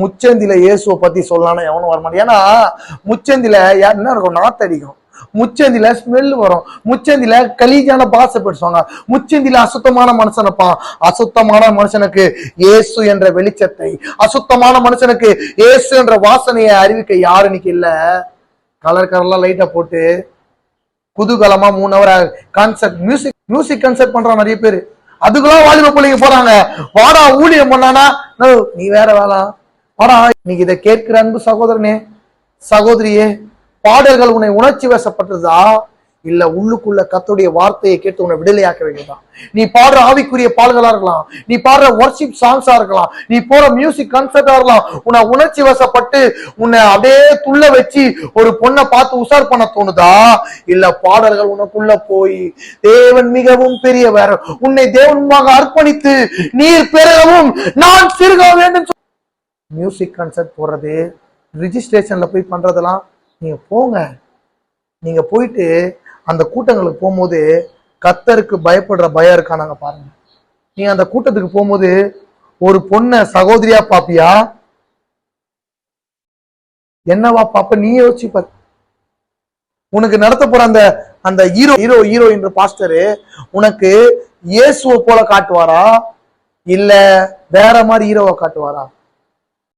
முச்சந்தில இயேசுவை பத்தி சொல்லலாம்னு எவனும் வரமாட்டேன் ஏன்னா முச்சந்தில என்ன இருக்கும்? நாத்தடிக்கும் முச்சந்தில ஸ்மெல் வரும். முச்சந்தில கலீஜான பாசை பேசுவாங்க. முச்சந்தில அசுத்தமான மனுஷனப்பா. அசுத்தமான மனுஷனுக்கு இயேசு என்ற வெளிச்சத்தை அசுத்தமான மனுஷனுக்கு இயேசு என்ற வாசனையை அறிவிக்க யாரு இன்னைக்கு இல்ல. கலர் கலர்லாம் லைட்டா போட்டு குதூகலமா மூணு hour concert music music concert பண்றான் நிறைய பேர். அதுக்கெல்லாம் வாலிப பிள்ளைங்க போறாங்க. வாடா ஊழியம் பண்ணானா? நீ வேற வேலை ஆனா இன்னைக்கு இதை கேட்கிற அன்பு சகோதரனே சகோதரியே பாடல்கள் உன்னை உணர்ச்சி வசப்பட்டதா? இல்ல உள்ளுக்குள்ள கத்துடைய வார்த்தையை கேட்டு உன்னை விடுதலையாக்க வேண்டியதா நீ பாடுற ஆவிக்குரிய பாடல்களா இருக்கலாம் நீ பாடுற ஒர்ஷிப் சாங்ஸா இருக்கலாம் நீ போற மியூசிக் கான்சர்ட்டா இருக்கலாம் உன்னை உணர்ச்சி வசப்பட்டு உன்னை அப்படியே துள்ள வச்சு ஒரு பொண்ணை பார்த்து உசார் பண்ண தோணுதா? இல்ல பாடல்கள் உனக்குள்ள போய் தேவன் மிகவும் பெரியவர் உன்னை தேவன் அர்ப்பணித்து நீர் பெருகவும் நான் சிறுக வேண்டும் மியூசிக் கன்சர்ட் போடுறது ரிஜிஸ்ட்ரேஷன்ல போய் பண்றதெல்லாம் நீங்க போங்க. நீங்க போயிட்டு அந்த கூட்டங்களுக்கு போகும்போது கத்தருக்கு பயப்படுற பயம் இருக்கானாங்க பாருங்க. நீ அந்த கூட்டத்துக்கு போகும்போது ஒரு பொண்ணை சகோதரியா பாப்பியா? என்னவா பாப்ப? நீ யோசிச்சு பாரு உனக்கு நடத்த போற அந்த அந்த ஹீரோ ஹீரோ ஹீரோ என்ற பாஸ்டரு உனக்கு இயேசுவை போல காட்டுவாரா? இல்ல வேற மாதிரி ஹீரோவை காட்டுவாரா?